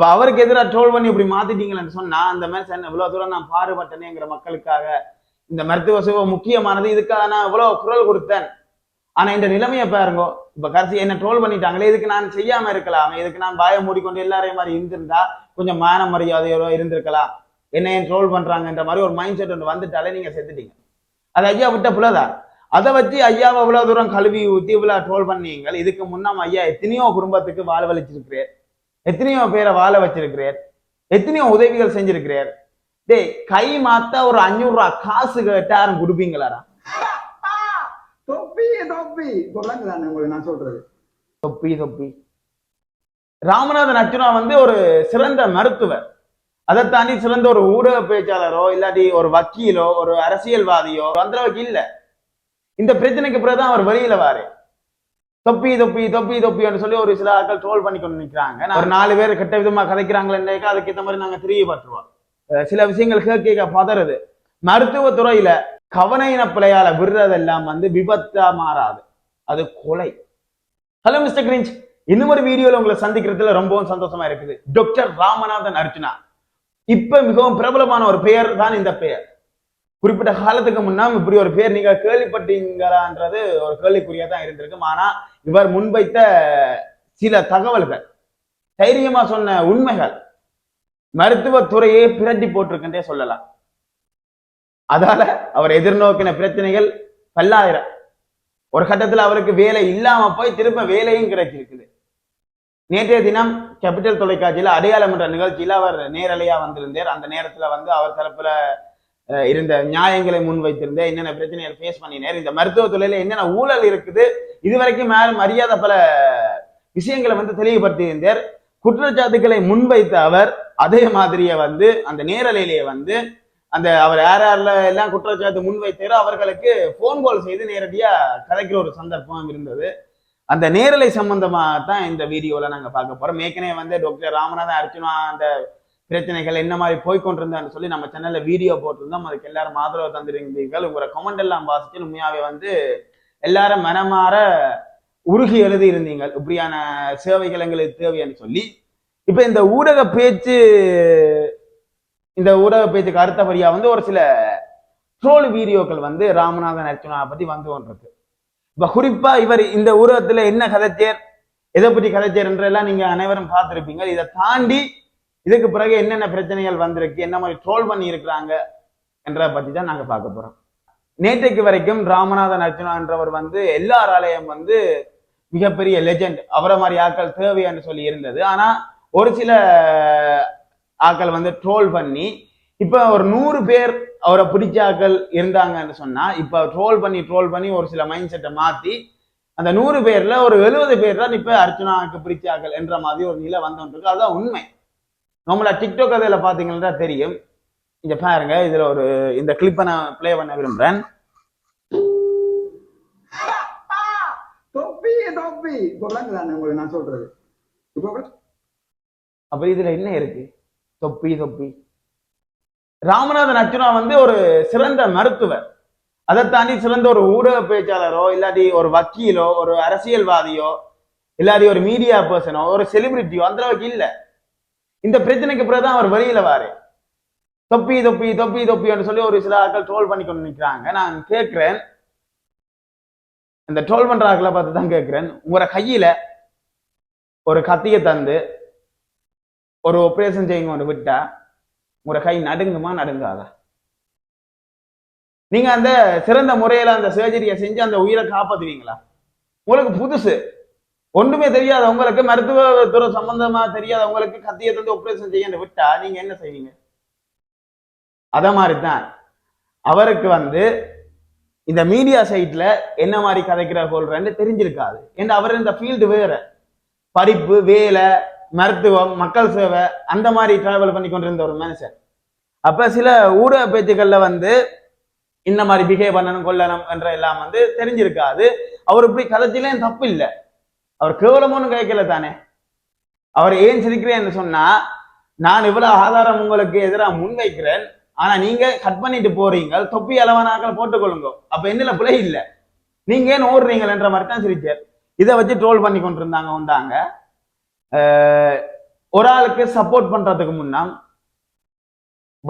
அப்ப அவருக்கு எதிராக ட்ரோல் பண்ணி இப்படி மாத்திட்டீங்களேன்னு சொன்னா அந்த மாதிரி இவ்வளவு தூரம் நான் பாடுபட்டனேங்கிற மக்களுக்காக இந்த மருத்துவ சேவை முக்கியமானது இதுக்காக நான் இவ்வளவு குரல் கொடுத்தேன். ஆனா இந்த நிலைமையை பாருங்க இப்ப கடைசி என்ன ட்ரோல் பண்ணிட்டாங்களே இதுக்கு நான் செய்யாம இருக்கலாமே இதுக்கு நான் பாய மூடிக்கொண்டு எல்லாரையும் மாதிரி இருந்திருந்தா கொஞ்சம் மான மரியாதையோ இருந்திருக்கலாம். என்ன ஏன் ட்ரோல் பண்றாங்கன்ற மாதிரி ஒரு மைண்ட் செட் ஒன்று வந்துட்டாலே நீங்க செத்துட்டீங்க. அது ஐயா விட்ட புலதான் அதை வச்சு ஐயாவை இவ்வளவு தூரம் கழுவி ஊத்தி இவ்வளவு ட்ரோல் பண்ணீங்க. இதுக்கு முன்னாம் ஐயா எத்தனையோ குடும்பத்துக்கு வாழ்வழிச்சிருக்கிறேன் எத்தனையோ பேரை வாழ வச்சிருக்கிறேன் எத்தனையோ உதவிகள் செஞ்சிருக்கிறார். டேய் கை மாத்தா ஒரு அஞ்சூறு ரூபா காசு கேட்டா யாரும் கொடுப்பீங்களாடா? தொப்பி தொப்பி. சொல்லுங்க உங்களுக்கு நான் சொல்றது. தொப்பி தொப்பி. ராமநாதன் அர்ச்சுனா வந்து ஒரு சிறந்த மருத்துவர். அதை தாண்டி சிறந்த ஒரு ஊடக பேச்சாளரோ இல்லாட்டி ஒரு வக்கீலோ ஒரு அரசியல்வாதியோ அந்த அளவுக்கு இல்ல. இந்த பிரச்சனைக்கு பிறகுதான் அவர் வெளியில வாரு தொப்பி தொப்பி தொப்பி தொப்பின்னு சொல்லி ஒரு சில ஆட்கள் ட்ரோல் பண்ணி கொண்டு ஒரு நாலு பேர் கெட்ட விதமா கதைக்கிறாங்களே அதுக்கு ஏற்ற மாதிரி நாங்க திரும்பி அஹ் சில விஷயங்கள் கேட்க பதறுது. மருத்துவ துறையில கவன இன பிழையால விடுறதெல்லாம் வந்து விபத்தா மாறாது. அது கொலை. ஹலோ மிஸ்டர் கிரிஞ்ச் இன்னும் ஒரு வீடியோல உங்களை சந்திக்கிறதுல ரொம்பவும் சந்தோஷமா இருக்குது. டாக்டர் ராமநாதன் அர்ஜுனா. இப்ப மிகவும் பிரபலமான ஒரு பெயர் தான் இந்த பெயர். குறிப்பிட்ட காலத்துக்கு முன்னாம் இப்படி ஒரு பெயர் நீங்க கேள்விப்பட்டீங்களான்றது ஒரு கேள்விக்குறியா தான் இருந்திருக்கும். ஆனா இவர் முன்வைத்த சில தகவல்கள் தைரியமா சொன்ன உண்மைகள் மருத்துவத்துறையே பிரட்டி போட்டிருக்குன்றே சொல்லலாம். அதால அவர் எதிர்நோக்கின பிரச்சனைகள் பல்லாயிரம். ஒரு கட்டத்துல அவருக்கு வேலை இல்லாம போய் திரும்ப வேலையும் கிடைச்சிருக்குது. நேற்றைய தினம் கேபிட்டல் தொலைக்காட்சியில அடையாளம் என்ற நிகழ்ச்சியில அவர் நேரலையா வந்திருந்தார். அந்த நேரத்துல வந்து அவர் தரப்புல இருந்த நியாயங்களை முன்வைத்திருந்த என்னென்ன பிரச்சனைகள் ஃபேஸ் பண்ணினார் இந்த மருத்துவ துறையில என்னென்ன ஊழல் இருக்குது இதுவரைக்கும் மேலும் அறியாத பல விஷயங்களை வந்து தெளிவுபடுத்தி இருந்தார் குற்றச்சாட்டுகளை முன்வைத்த அவர் அதே மாதிரியே வந்து அந்த நேரலையிலேயே வந்து அந்த அவர் யார் யாரில் எல்லாம் குற்றச்சாட்டு முன்வைத்தாரோ அவர்களுக்கு ஃபோன் கால் செய்து நேரடியா கதைக்கிற ஒரு சந்தர்ப்பம் இருந்தது. அந்த நேரலை சம்பந்தமாக தான் இந்த வீடியோவில் நாங்க பார்க்க போறோம். ஏற்கனவே வந்து டாக்டர் ராமநாதன் அர்ஜுனா அந்த பிரச்சனைகள் என்ன மாதிரி போய்கொண்டிருந்தான்னு சொல்லி நம்ம சேனல்ல வீடியோ போட்டிருந்தோம். அதுக்கு எல்லாரும் ஆதரவு தந்திருந்தீர்கள். உங்களோட கமெண்ட் எல்லாம் வாசிச்சு உண்மையாவே வந்து எல்லாரும் மனமாற உருகி எழுதி இருந்தீங்க இப்படியான சேவைகள் எங்களுக்கு தேவைன்னு சொல்லி. இப்ப இந்த ஊடக பேச்சு இந்த ஊடக பேச்சுக்கு அடுத்தபடியா வந்து ஒரு சில ட்ரோல் வீடியோக்கள் வந்து ராமநாதன் அர்ச்சுனா பத்தி வந்து கொண்டிருக்கு. இப்ப குறிப்பா இவர் இந்த ஊடகத்துல என்ன கதைச்சேர் எதை பற்றி கதைச்சேர் என்றெல்லாம் நீங்க அனைவரும் பார்த்திருப்பீங்க. இதை தாண்டி இதுக்கு பிறகு என்னென்ன பிரச்சனைகள் வந்திருக்கு என்ன மாதிரி ட்ரோல் பண்ணி இருக்கிறாங்க என்ற பற்றி தான் நாங்கள் பார்க்க போகிறோம் நேற்றைக்கு வரைக்கும் ராமநாதன் அர்ச்சுனா என்றவர் வந்து எல்லாராலையும் வந்து மிகப்பெரிய லெஜெண்ட் அவரை மாதிரி ஆட்கள் தேவைன்னு சொல்லி இருந்தது. ஆனால் ஒரு சில ஆட்கள் வந்து ட்ரோல் பண்ணி இப்போ ஒரு நூறு பேர் அவரை பிடிச்ச ஆட்கள் இருந்தாங்கன்னு சொன்னால் இப்போ ட்ரோல் பண்ணி ட்ரோல் பண்ணி ஒரு சில மைண்ட் செட்டை மாற்றி அந்த நூறு பேரில் ஒரு எழுபது பேர் தான் இப்போ அர்ச்சனாவுக்கு பிடிச்ச ஆட்கள் என்ற மாதிரி ஒரு நிலை வந்துருக்கு அதுதான் உண்மை. நம்மள டிக்டாக் அதில் பார்த்தீங்கன்னா தெரியும். இங்க பாருங்க இதுல ஒரு இந்த கிளிப்பை நான் ப்ளே பண்ண விரும்புறேன். தொப்பி தொப்பி. உங்களுக்கு நான் சொல்றது. இப்போ அப்ப இதுல என்ன இருக்கு? தொப்பி தொப்பி. ராமநாதன் அர்ச்சுனா வந்து ஒரு சிறந்த மருத்துவர். அதை தாண்டி சிறந்த ஒரு ஊடக பேச்சாளரோ இல்லாட்டி ஒரு வக்கீலோ ஒரு அரசியல்வாதியோ இல்லாட்டி ஒரு மீடியா பர்சனோ ஒரு செலிபிரிட்டியோ அந்த அளவுக்கு இல்ல. இந்த பிரச்சனைக்கு பிறகுதான் அவர் வெளியில வாரு. தொப்பி தொப்பி தொப்பி தொப்பின்னு சொல்லி ஒரு சில ஆட்கள் ட்ரோல் பண்ணி கொண்டு நிற்கிறாங்க நான் கேட்கிறேன். இந்த ட்ரோல் பண்ற ஆட்களை பார்த்து தான் கேட்கிறேன். உங்களோட கையில ஒரு கத்தியை தந்து ஒரு ஆபரேஷன் செய்யுங்க ஒன்று விட்டா உங்களோட கை நடுங்குமா நடுங்காதா? நீங்க அந்த சிறந்த முறையில அந்த சர்ஜரியை செஞ்சு அந்த உயிரை காப்பாத்துவீங்களா? உங்களுக்கு புதுசு. ஒன்றுமே தெரியாத உங்களுக்கு மருத்துவத்துறை சம்பந்தமா தெரியாத உங்களுக்கு கத்தியை தந்து ஆப்ரேஷன் செய்ய விட்டா நீங்க என்ன செய்வீங்க? அத மாதிரிதான். அவருக்கு வந்து இந்த மீடியா சைட்ல என்ன மாதிரி கதைக்கிற சொல்றேன்னு தெரிஞ்சிருக்காது. ஏன்னா அவர் இந்த ஃபீல்டு வேற. படிப்பு வேலை மருத்துவம் மக்கள் சேவை அந்த மாதிரி டிராவல் பண்ணி கொண்டிருந்த ஒரு மனுஷன். அப்ப சில ஊடக பேச்சுக்கள்ல வந்து இந்த மாதிரி பிஹேவ் பண்ணணும் கொள்ளணும் என்ற எல்லாம் வந்து தெரிஞ்சிருக்காது. அவர் இப்படி கதைச்சிலே தப்பு இல்லை அவர் கேவலமும் கேட்கல தானே? அவர் ஏன் சிரிக்கிறேன்னு சொன்னா நான் இவ்வளவு ஆதாரம் உங்களுக்கு எதிராக முன்வைக்கிறேன் ஆனா நீங்க கட் பண்ணிட்டு போறீங்க தொப்பி அளவானாக்கள் போட்டுக்கொள்ளுங்க. அப்ப என்னல பிழை இல்ல. நீங்க ஏன் ஓடுறீங்கன்ற மாதிரி தான் சிரிச்சார். இதை வச்சு ட்ரோல் பண்ணி கொண்டிருந்தாங்க வந்தாங்க. ஒரு ஆளுக்கு சப்போர்ட் பண்றதுக்கு முன்னா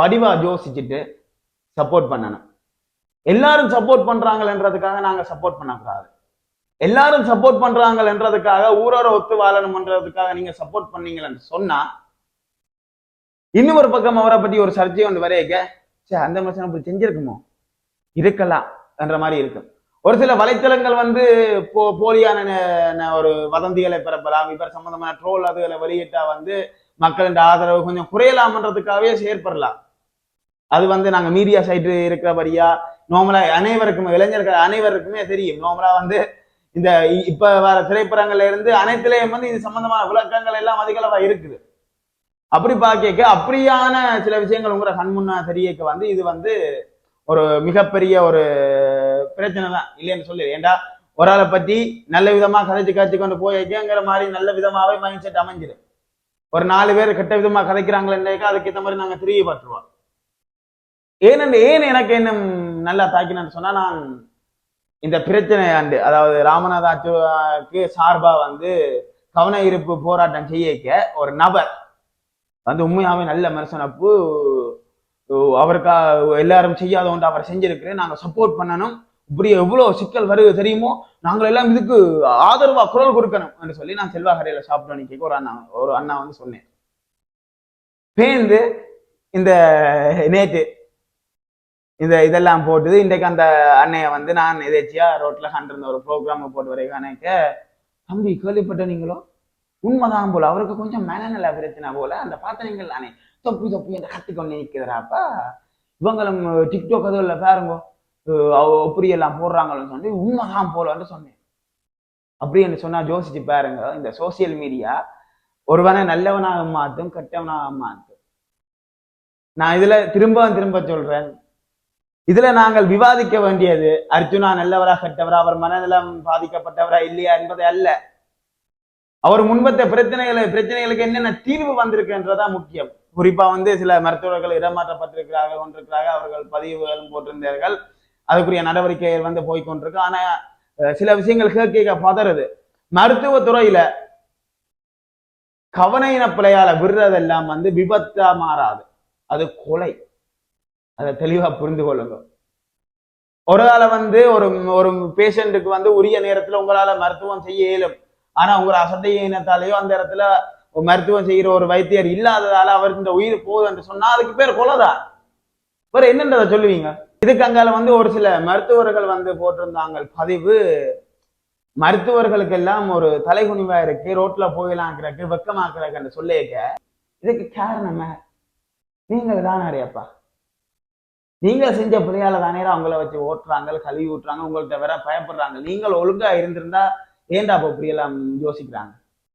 வடிவா யோசிச்சுட்டு சப்போர்ட் பண்ணணும். எல்லாரும் சப்போர்ட் பண்றாங்கன்றதுக்காக நாங்க சப்போர்ட் பண்ணக்கூடாது. எல்லாரும் சப்போர்ட் பண்றாங்கன்றதுக்காக ஊரோட ஒத்து வாழணும்ன்றதுக்காக நீங்க சப்போர்ட் பண்ணீங்கன்னு சொன்னா இன்னும் ஒரு பக்கம் அவரை பத்தி ஒரு சர்ச்சை ஒன்று வரையக்க சே அந்த மனுஷன் அப்படி செஞ்சிருக்குமோ? இருக்கலாம் என்ற மாதிரி இருக்கும். ஒரு சில வலைத்தளங்கள் வந்து போ போலியான ஒரு வதந்திகளை பரப்பலாம். இவர் சம்பந்தமான ட்ரோல் அதுகளை வெளியிட்டா வந்து மக்களின் ஆதரவு கொஞ்சம் குறையலாம்ன்றதுக்காகவே செயற்படலாம். அது வந்து நாங்க மீடியா சைடு இருக்கிறபடியா நார்மலா அனைவருக்கும் இளைஞர்கள் அனைவருக்குமே தெரியும். நார்மலா வந்து இந்த இப்ப வர திரைப்படங்கள்ல இருந்து அனைத்துலயும் வந்து இது சம்பந்தமான விளக்கங்கள் எல்லாம் அதிகளவா இருக்குது. அப்படி பார்க்க அப்படியான சில விஷயங்கள் உங்களை கண்முன்னா தெரியக்க வந்து இது வந்து ஒரு மிகப்பெரிய ஒரு பிரச்சனை தான் இல்லைன்னு சொல்லி. ஏண்டா? ஒரு ஆளை பத்தி நல்ல விதமா கதைச்சு காய்ச்சி கொண்டு போய்க்கிற மாதிரி நல்ல விதமாவே மைண்ட் செட் அமைஞ்சிடும் ஒரு நாலு பேர் கெட்ட விதமா கதைக்கிறாங்களேக்கா அதுக்கு ஏற்ற மாதிரி நாங்க தெரியப்பட்டுருவோம் ஏனென்று ஏன் எனக்கு என்ன நல்லா தாக்கினு சொன்னா நான் இந்த பிரச்சனை ஆண்டு அதாவது ராமநாத ராமநாதாச்சுக்கு சார்பா வந்து கவன ஈர்ப்பு போராட்டம் செய்யக்க ஒரு நபர் வந்து உண்மையாவே நல்ல மனுஷனப்பு அவருக்கா எல்லாரும் செய்யாத ஒன்று அவர் செஞ்சிருக்கிறேன் நாங்கள் சப்போர்ட் பண்ணணும். இப்படி எவ்வளோ சிக்கல் வருது தெரியுமோ? நாங்கள் எல்லாம் இதுக்கு ஆதரவா குரல் கொடுக்கணும் என்று சொல்லி நான் செல்வா கரையில் சாப்பிடணும்னு கேட்க ஒரு அண்ணா ஒரு அண்ணா வந்து சொன்னேன். பேந்து இந்த நேற்று இந்த இதெல்லாம் போட்டுது. இன்றைக்கு அந்த அன்னைய வந்து நான் எதேச்சியா ரோட்ல கண்டிருந்த ஒரு ப்ரோக்ராம் போட்டு வரைக்கானக்க தம்பி கேள்விப்பட்ட நீங்களோ? உண்மைதான் போல. அவருக்கு கொஞ்சம் மனநல பிரச்சனை போல. அந்த பார்த்தனங்கள் தானே தொப்பி தொப்பி அந்த கத்திக்கொண்டு நிற்கிறாப்பா. இவங்களும் டிக்டாக் அதுல பாருங்க பாருங்கோ அவ எப்படி எல்லாம் போடுறாங்கன்னு சொல்லி உண்மைதான் போலன்னு சொன்னேன். அப்படி என்று சொன்னா யோசிச்சு பாருங்க இந்த சோசியல் மீடியா ஒருவனை நல்லவனாக மாத்தும் கெட்டவனாக மாற்றும். நான் இதுல திரும்ப திரும்ப சொல்றேன். இதுல நாங்கள் விவாதிக்க வேண்டியது அர்ஜுனா நல்லவரா கெட்டவரா அவர் மனநலம் பாதிக்கப்பட்டவரா இல்லையா என்பதை அல்ல. அவர் முன்பத்த பிரச்சனைகளை பிரச்சனைகளுக்கு என்னென்ன தீர்வு வந்திருக்குன்றதா முக்கியம். குறிப்பா வந்து சில மருத்துவர்கள் இடமாற்றப்பட்டிருக்கிறார்கள் கொண்டிருக்கிறார்கள் அவர்கள் பதிவுகளும் போட்டிருந்தார்கள். அதுக்குரிய நடவடிக்கைகள் வந்து போய் கொண்டிருக்கு. ஆனா சில விஷயங்கள் கேட்க பதறுது. மருத்துவத்துறையில கவன பிழையால விடுறதெல்லாம் வந்து விபத்தா மாறாது. அது கொலை. அதை தெளிவா புரிந்து கொள்ளுங்க. ஒரு ஆளை வந்து ஒரு ஒரு பேஷண்ட்டுக்கு வந்து உரிய நேரத்துல உங்களால மருத்துவம் செய்ய இயலும். ஆனா உங்கள் அசட்டையினத்தாலேயோ அந்த இடத்துல மருத்துவம் செய்யற ஒரு வைத்தியர் இல்லாததால அவர் இந்த உயிர் போகுது என்று சொன்னா அதுக்கு பேர் கொலைதான் வேற என்னன்றதை சொல்லுவீங்க? இதுக்கு அங்கால வந்து ஒரு சில மருத்துவர்கள் வந்து போட்டிருந்தாங்க. பதிவு மருத்துவர்களுக்கு எல்லாம் ஒரு தலைகுனிவா இருக்கு ரோட்ல போயிலாங்கிறக்கு வெக்கமாக்குறக்கு சொல்லியிருக்க. இதுக்கு காரணம் நீங்கள் தான் அறியப்பா நீங்க செஞ்ச பிள்ளையால தானே அவங்கள வச்சு ஓட்டுறாங்க கழுவி ஊட்டுறாங்க உங்கள்கிட்ட வேற பயப்படுறாங்க. நீங்கள் ஒழுங்கா இருந்திருந்தா ஏன்டா அப்ப இப்படி எல்லாம் யோசிக்கிறாங்க?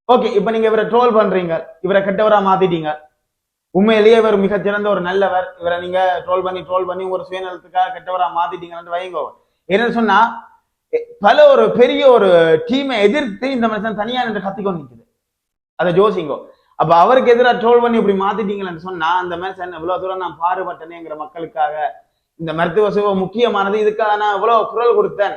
ஓகே இப்ப நீங்க இவரை ட்ரோல் பண்றீங்க. இவரை கெட்டவரா மாத்திட்டீங்க. உண்மையிலேயே இவர் மிகச்சிறந்த ஒரு நல்லவர். இவரை நீங்க ட்ரோல் பண்ணி ட்ரோல் பண்ணி ஒரு சுயநலத்துக்காக கெட்டவரா மாத்திட்டீங்கன்னு வைங்கோ. என்னன்னு சொன்னா பல ஒரு பெரிய ஒரு டீமை எதிர்த்து இந்த மனுஷன் தனியா நின்று கத்திக்கொண்டு நிக்குது. அதை ஜோசிங்கோ அப்ப அவருக்கு எதிராக ட்ரோல் பண்ணி இப்படி மாத்திட்டீங்கன்னு சொன்னா அந்த மனுஷன் இவ்வளவு தூரம் நான் பாடுபட்டனேங்கிற மக்களுக்காக இந்த மருத்துவ சேவை முக்கியமானது இதுக்காக நான் இவ்வளவு குரல் கொடுத்தேன்.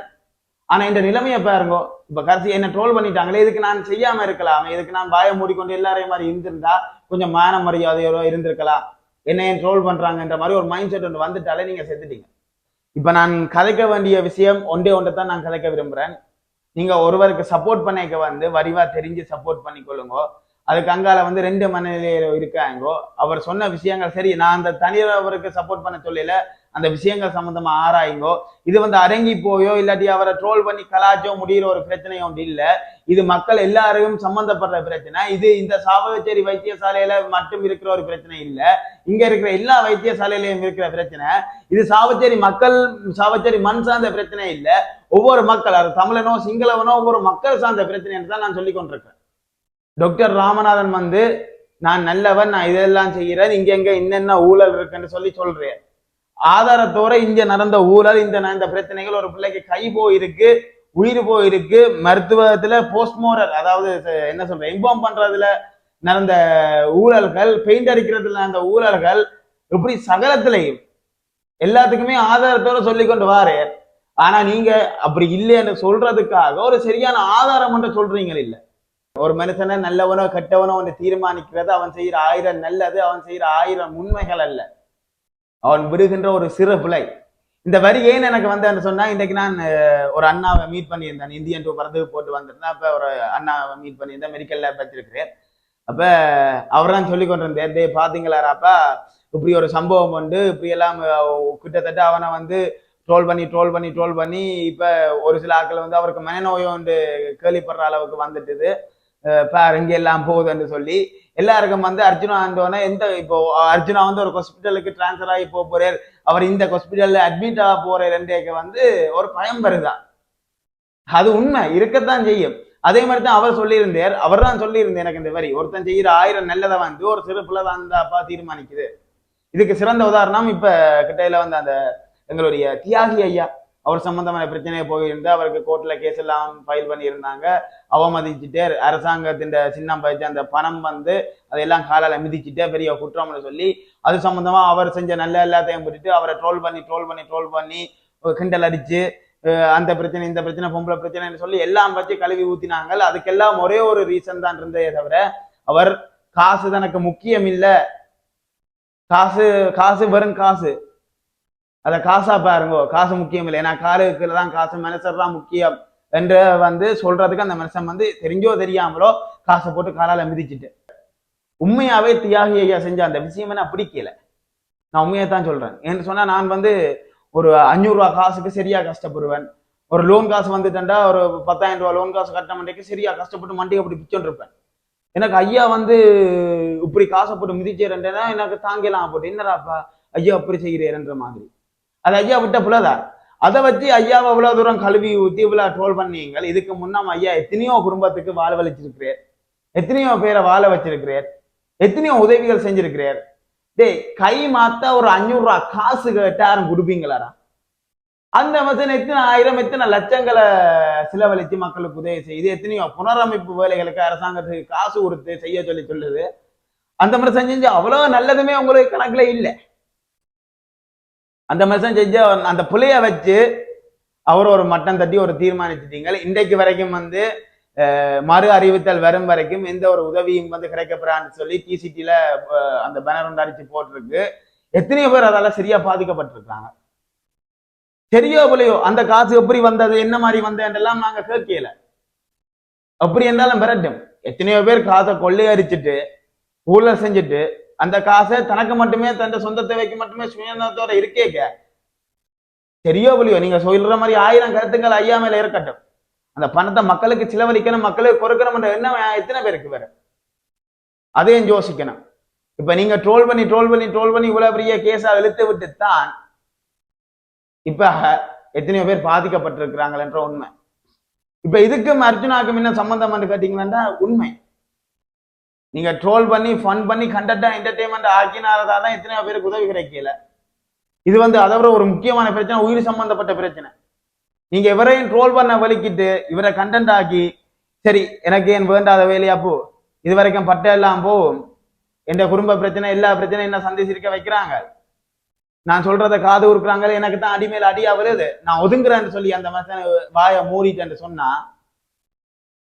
ஆனா இந்த நிலைமையை பாருங்க இப்ப கடைசி என்ன ட்ரோல் பண்ணிட்டாங்களே இதுக்கு நான் செய்யாம இருக்கலாம் இதுக்கு நான் பாய மூடிக்கொண்டு எல்லாரையும் மாதிரி இருந்திருந்தா கொஞ்சம் மான மரியாதையோட இருந்திருக்கலாம். என்ன ஏன் ட்ரோல் பண்றாங்கன்ற மாதிரி ஒரு மைண்ட் செட் ஒன்று வந்துட்டாலே நீங்க செத்துட்டீங்க. இப்ப நான் கதைக்க வேண்டிய விஷயம் ஒன்றே ஒன்றை தான் நான் கதைக்க விரும்புறேன். நீங்க ஒருவருக்கு சப்போர்ட் பண்ணிக்க வந்து வரிவா தெரிஞ்சு சப்போர்ட் பண்ணிக்கொள்ளுங்க. அதுக்கு அங்கால வந்து ரெண்டு மனநிலையில இருக்காங்கோ. அவர் சொன்ன விஷயங்கள் சரி நான் அந்த தனியார் அவருக்கு சப்போர்ட் பண்ண சொல்லல அந்த விஷயங்கள் சம்பந்தமா ஆராயுங்கோ. இது வந்து அரங்கி போயோ இல்லாட்டி அவரை ட்ரோல் பண்ணி கலாச்சோ முடியிற ஒரு பிரச்சனை ஒன்று இல்லை. இது மக்கள் எல்லாருக்கும் சம்பந்தப்படுற பிரச்சனை. இது இந்த சாவகச்சேரி வைத்தியசாலையில மட்டும் இருக்கிற ஒரு பிரச்சனை இல்லை. இங்க இருக்கிற எல்லா வைத்தியசாலையிலையும் இருக்கிற பிரச்சனை. இது சாவச்சேரி மக்கள் சாவச்சேரி மண் சார்ந்த பிரச்சனை இல்லை. ஒவ்வொரு மக்கள் அது தமிழனோ சிங்களவனோ ஒவ்வொரு மக்கள் சார்ந்த பிரச்சனை தான் நான் சொல்லி கொண்டிருக்கேன். டாக்டர் ராமநாதன் வந்து நான் நல்லவன் நான் இதெல்லாம் செய்கிறேன் இங்க எங்க என்னென்ன ஊழல் இருக்குன்னு சொல்லி சொல்றேன். ஆதாரத்தோட இங்க நடந்த ஊழல் இந்த இந்த பிரச்சனைகள் ஒரு பிள்ளைக்கு கை போயிருக்கு உயிர் போயிருக்கு மருத்துவத்துல போஸ்ட்மோரல் அதாவது என்ன சொல்றேன் இன்ஃபார்ம் பண்றதுல நடந்த ஊழல்கள் பெயிண்ட் அடிக்கிறதுல நடந்த ஊழல்கள் இப்படி சகலத்திலையும் எல்லாத்துக்குமே ஆதாரத்தோட சொல்லி கொண்டு வாரு. ஆனா நீங்க அப்படி இல்லைன்னு சொல்றதுக்காக ஒரு சரியான ஆதாரம் என்று சொல்றீங்க இல்லை. ஒரு மனுஷனை நல்லவனோ கெட்டவனோ ஒன்று தீர்மானிக்கிறது அவன் செய்யற ஆயிரம் நல்லது அவன் செய்யற ஆயிரம் உண்மைகள் அல்ல. அவன் விடுகின்ற ஒரு சிறு பிழை. இந்த வரி ஏன் எனக்கு வந்து சொன்னா இன்றைக்கு நான் ஒரு அண்ணாவை மீட் பண்ணியிருந்தேன். இந்தியன் டூ பறந்து போட்டு வந்திருந்தேன். அப்ப ஒரு அண்ணாவை மீட் பண்ணியிருந்தேன் மெடிக்கல் லேப் வச்சிருக்கிறேன். அப்போ அவர் சொல்லி கொண்டிருந்தேன் டே பார்த்தீங்களாப்பா இப்படி ஒரு சம்பவம் உண்டு. இப்படி எல்லாம் கிட்டத்தட்ட அவனை வந்து ட்ரோல் பண்ணி ட்ரோல் பண்ணி ட்ரோல் பண்ணி இப்போ ஒரு சில ஆட்கள் வந்து அவருக்கு மனநோய் ஒன்று கேள்விப்படுற அளவுக்கு வந்துட்டுது. அஹ் பாரு எல்லாம் போகுதுன்னு சொல்லி எல்லாருக்கும் வந்து அர்ஜுனா ஆண்டோனே எந்த இப்போ அர்ஜுனா வந்து ஒரு ஹாஸ்பிட்டலுக்கு டிரான்ஸ்ஃபர் ஆகி போக போறார். அவர் இந்த ஹாஸ்பிட்டல்ல அட்மிட் ஆக போறாருன்றேக்கு வந்து ஒரு பயம் வருதான் அது உண்மை இருக்கத்தான் செய்யும். அதே மாதிரி தான் அவர் சொல்லியிருந்தார். அவர் தான் சொல்லியிருந்தார் எனக்கு இந்த வரி ஒருத்தன் செய்யற ஆயிரம் நல்லதை வந்து ஒரு சிறு பிள்ளை தான் அப்பா தீர்மானிக்குது. இதுக்கு சிறந்த உதாரணம் இப்ப கிட்டையில வந்து அந்த எங்களுடைய தியாகி ஐயா. அவர் சம்பந்தமான பிரச்சனையை போயிருந்து அவருக்கு கோர்ட்ல கேஸ் எல்லாம் ஃபைல் பண்ணியிருந்தாங்க. அவமதிச்சுட்டு அரசாங்கத்தின் சின்னம் பயிற்சி அந்த பணம் வந்து அதையெல்லாம் காலால மிதிச்சுட்டு பெரிய குற்றம்னு சொல்லி அது சம்பந்தமா அவர் செஞ்ச நல்ல எல்லாத்தையும் போட்டுட்டு அவரை ட்ரோல் பண்ணி ட்ரோல் பண்ணி ட்ரோல் பண்ணி கிண்டல் அடிச்சு அந்த பிரச்சனை இந்த பிரச்சனை பொம்பளை பிரச்சனைன்னு சொல்லி எல்லாம் வச்சு கழுவி ஊத்தினாங்க அதுக்கெல்லாம் ஒரே ஒரு ரீசன் தான் இருந்ததே தவிர அவர் காசு தனக்கு முக்கியம் இல்லை. காசு காசு வெறும் காசு. அதை காசா பாருங்க. காசு முக்கியம் இல்லை. ஏன்னா காலுக்கு தான் காசு மனுஷர் தான் முக்கியம் என்று வந்து சொல்றதுக்கு அந்த மனுஷன் வந்து தெரிஞ்சோ தெரியாமலோ காசை போட்டு காலால மிதிச்சிட்டு. உண்மையாவே தியாகி ஐயா செஞ்ச அந்த விஷயம் நான் பிடிக்கல? நான் உண்மையை தான் சொல்றேன். ஏன்னு சொன்னா நான் வந்து ஒரு அஞ்சூறுரூவா காசுக்கு சரியா கஷ்டப்படுவேன். ஒரு லோன் காசு வந்துட்டா ஒரு பத்தாயிரம் ரூபா லோன் காசு கட்ட மாட்டேக்கு சரியா கஷ்டப்பட்டு மண்டியை அப்படி பிச்சோன்னு இருப்பேன். எனக்கு ஐயா வந்து இப்படி காசை போட்டு மிதிச்சிருந்தேன்னா எனக்கு தாங்கலாம் போட்டு என்னடாப்பா? ஐயா அப்படி செய்கிறேன்ற மாதிரி. அது ஐயா விட்ட புலதா? அதை வச்சு ஐயாவை இவ்வளவு தூரம் கழுவி ஊத்தி இவ்வளோ ட்ரோல் பண்ணீங்க இதுக்கு முன்னாம ஐயா எத்தனையோ குடும்பத்துக்கு வாழ வலிச்சிருக்கிறார் எத்தனையோ பேரை வாழ வச்சிருக்கிறார் எத்தனையோ உதவிகள் செஞ்சிருக்கிறார் டேய் கை மாத்தா ஒரு அஞ்சூறு ரூபா காசு கேட்டா யாரும் அந்த மசன் எத்தனை ஆயிரம் எத்தனை லட்சங்களை செலவழித்து மக்களுக்கு உதவி செய்யுது? எத்தனையோ புனரமைப்பு வேலைகளுக்கு அரசாங்கத்துக்கு காசு கொடுத்து செய்ய சொல்லி சொல்லுது. அந்த மாதிரி செஞ்சு அவ்வளவு நல்லதுமே உங்களுக்கு கணக்குல இல்லை. அந்த மாதிரி செஞ்ச அந்த புலைய வச்சு அவர் ஒரு மட்டம் தட்டி ஒரு தீர்மானிச்சிட்டீங்க. இன்றைக்கு வரைக்கும் வந்து மறு அறிவித்தல் வரும் வரைக்கும் எந்த ஒரு உதவியும் வந்து கிடைக்கப்படான்னு சொல்லி டிசிடில அந்த பேனர் ஒன்று அடிச்சு போட்டிருக்கு. எத்தனையோ பேர் அதால சரியா பாதிக்கப்பட்டிருக்காங்க சரியோ போலையோ அந்த காசு எப்படி வந்தது என்ன மாதிரி வந்ததுன்றெல்லாம் நாங்க கேட்கல. அப்படி இருந்தாலும் பெறட்டும் எத்தனையோ பேர் காசை கொள்ளையடிச்சிட்டு ஊழல் செஞ்சுட்டு அந்த காசை தனக்கு மட்டுமே தன் சொந்த தேவைக்கு மட்டுமே சுயநலத்தோட இருக்கேக்க சரியோ புலியோ நீங்க சொல்ற மாதிரி ஆயிரம் கருத்துக்கள் ஐயா மேல இருக்கட்டும். அந்த பணத்தை மக்களுக்கு செலவழிக்கணும் மக்களுக்கு கொடுக்கணும்ன்ற என்ன எத்தனை பேருக்கு வேற அதையும் யோசிக்கணும். இப்ப நீங்க ட்ரோல் பண்ணி ட்ரோல் பண்ணி ட்ரோல் பண்ணி இவ்வளவு பெரிய கேஸா இழுத்து விட்டு தான் இப்ப எத்தனையோ பேர் பாதிக்கப்பட்டிருக்கிறாங்களன்ற உண்மை. இப்ப இதுக்கும் அர்ஜுனாக்கும் என்ன சம்பந்தம் கேட்டீங்கன்னா உண்மை. நீங்க ட்ரோல் பண்ணி ஃபன் பண்ணி கண்டக்டா என்டர்டைன்மெண்ட் ஆக்கினாலதான் தான் எத்தனையோ பேருக்கு உதவி கிடைக்கல. இது வந்து அதை விட ஒரு முக்கியமான பிரச்சனை உயிர் சம்பந்தப்பட்ட பிரச்சனை. நீங்க இவரையும் ட்ரோல் பண்ண வலிக்கிட்டு இவரை கண்டென்ட் ஆக்கி சரி எனக்கு ஏன் வேண்டாத வேலையா போ இது வரைக்கும் பட்ட எல்லாம் போ என் குடும்ப பிரச்சனை எல்லா பிரச்சனையும் என்ன சந்திச்சிருக்க வைக்கிறாங்க? நான் சொல்றத காது உருக்குறாங்க எனக்கு தான் அடி மேல அடியா வருது நான் ஒதுங்குறேன்னு சொல்லி அந்த மனுஷன் வாயை மூடிட்டேன்னு சொன்னா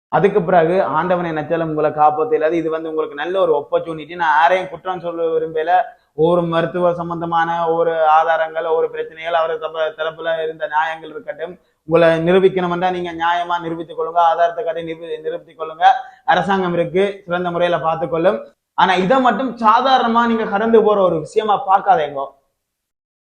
அதுக்கு பிறகு ஆண்டவனை நச்சலம் உங்களை காப்பாற்ற இல்லாது இது வந்து உங்களுக்கு நல்ல ஒரு ஆப்பர்ச்சுனிட்டி நான் யாரையும் குற்றம் சொல்ல விரும்பல. ஒவ்வொரு மருத்துவ சம்பந்தமான ஒவ்வொரு ஆதாரங்கள் ஒவ்வொரு பிரச்சனைகள் அவர் தரப்பு- தரப்புல இருந்த நியாயங்கள் இருக்கட்டும் உங்களை நிரூபிக்கணும்னா நீங்க நியாயமா நிரூபித்துக் கொள்ளுங்க ஆதாரத்தை காட்டி நிரூபி நிரூபித்துக் கொள்ளுங்க. அரசாங்கம் இருக்கு சிறந்த முறையில பார்த்துக்கொள்ளும் ஆனா இதை மட்டும் சாதாரணமா நீங்க கடந்து போற ஒரு விஷயமா பார்க்காதேங்கோ.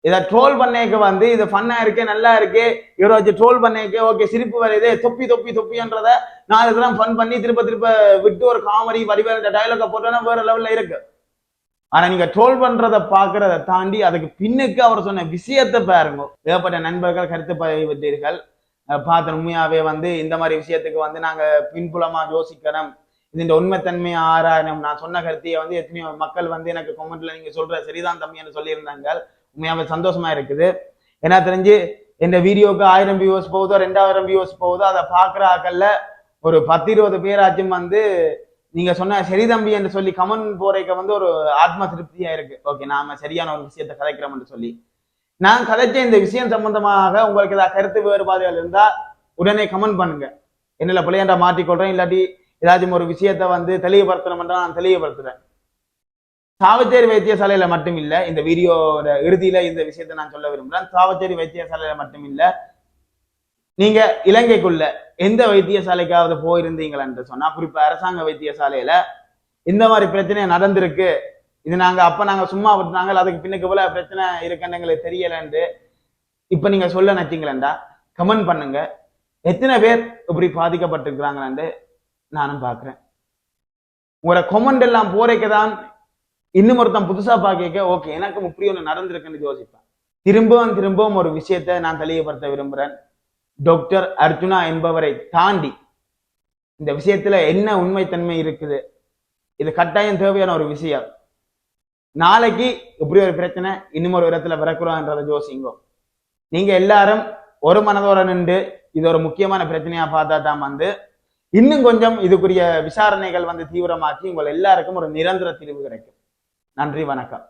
இதை ட்ரோல் பண்ணேக்கு வந்து இது ஃபன்னா இருக்கு நல்லா இருக்கு இவரை வச்சு ட்ரோல் பண்ணேக்கு ஓகே சிரிப்பு வருது தொப்பி தொப்பி தொப்பின்றத நாலு இதெல்லாம் ஃபன் பண்ணி திருப்ப திருப்ப விட்டு ஒரு காமெடி வடிவேல் டைலாக போட்டோன்னா வேற லெவல்ல இருக்கு. ஆனா நீங்க ட்ரோல் பண்றத பாக்குறத தாண்டி அதுக்கு பின்னுக்கு அவர் சொன்ன விஷயத்தை பாருங்க. ஏகப்பட்ட நண்பர்கள் கருத்து பதிவிட்டீர்கள். பார்த்த உண்மையாவே வந்து இந்த மாதிரி விஷயத்துக்கு வந்து நாங்க பின்புலமா யோசிக்கணும். இந்த உண்மைத்தன்மையை ஆராயணும். நான் சொன்ன கருத்தியை வந்து எத்தனையோ மக்கள் வந்து எனக்கு கமெண்ட்ல நீங்க சொல்ற சரிதான் தம்பின்னு சொல்லியிருந்தாங்க. உண்மையாவே சந்தோஷமா இருக்குது. ஏன்னா தெரிஞ்சு இந்த வீடியோக்கு ஆயிரம் வியூவர்ஸ் போகுதோ ரெண்டாயிரம் வியூவர்ஸ் போகுதோ அதை பாக்குற ஆக்கல்ல ஒரு பத்து இருபது பேராச்சும் வந்து நீங்க சொன்ன சரி தம்பி என்று சொல்லி கமெண்ட் போறதுக்கு வந்து ஒரு ஆத்ம திருப்தியா இருக்கு. ஓகே நாம சரியான ஒரு விஷயத்தை என்று சொல்லி. நான் கதைச்ச இந்த விஷயம் சம்பந்தமாக உங்களுக்கு ஏதாவது கருத்து வேறுபாடுகள் இருந்தா உடனே கமெண்ட் பண்ணுங்க. என்னல பிள்ளையாண்டா மாற்றிக்கொள்றேன் இல்லாட்டி ஏதாச்சும் ஒரு விஷயத்த வந்து தெளிவுபடுத்தணும்ன்றா நான் தெளிவுபடுத்துறேன். சாவச்சேரி வைத்தியசாலையில மட்டும் இல்ல இந்த வீடியோட இறுதியில இந்த விஷயத்தை நான் சொல்ல விரும்புறேன். சாவச்சேரி வைத்தியசாலையில மட்டும் இல்ல நீங்க இலங்கைக்குள்ள எந்த வைத்தியசாலைக்காவது போயிருந்தீங்கள் என்று சொன்னா குறிப்பா அரசாங்க வைத்தியசாலையில இந்த மாதிரி பிரச்சனை நடந்திருக்கு. இது நாங்க அப்ப நாங்க சும்மா விட்டுனாங்க அதுக்கு பின்னுக்கு இவ்வளவு பிரச்சனை இருக்குன்னு எங்களுக்கு தெரியலன்னு இப்ப நீங்க சொல்ல நினைச்சீங்களா கமெண்ட் பண்ணுங்க. எத்தனை பேர் இப்படி பாதிக்கப்பட்டிருக்கிறாங்களான்னு நானும் பாக்குறேன். உங்களோட கொமெண்ட் எல்லாம் போரைக்கு தான் இன்னும் ஒருத்தன் புதுசா பாக்க ஓகே எனக்கு இப்படி ஒன்று நடந்திருக்குன்னு யோசிப்பேன். திரும்பவும் திரும்பவும் ஒரு விஷயத்தை நான் தெளிவுபடுத்த விரும்புறேன். டாக்டர் அர்ஜுனா என்பவரை தாண்டி இந்த விஷயத்துல என்ன உண்மைத்தன்மை இருக்குது? இது கட்டாயம் தேவையான ஒரு விஷயம். நாளைக்கு இப்படி ஒரு பிரச்சனை இன்னும் ஒரு இடத்துல பிறக்கிறோன்றதை யோசிங்கோ. நீங்க எல்லாரும் ஒரு மனதோட நின்று இது ஒரு முக்கியமான பிரச்சனையா பார்த்தா தான் வந்து இன்னும் கொஞ்சம் இதுக்குரிய விசாரணைகள் வந்து தீவிரமாக்கி உங்கள் எல்லாருக்கும் ஒரு நிரந்தர தீர்வு கிடைக்கும். நன்றி வணக்கம்.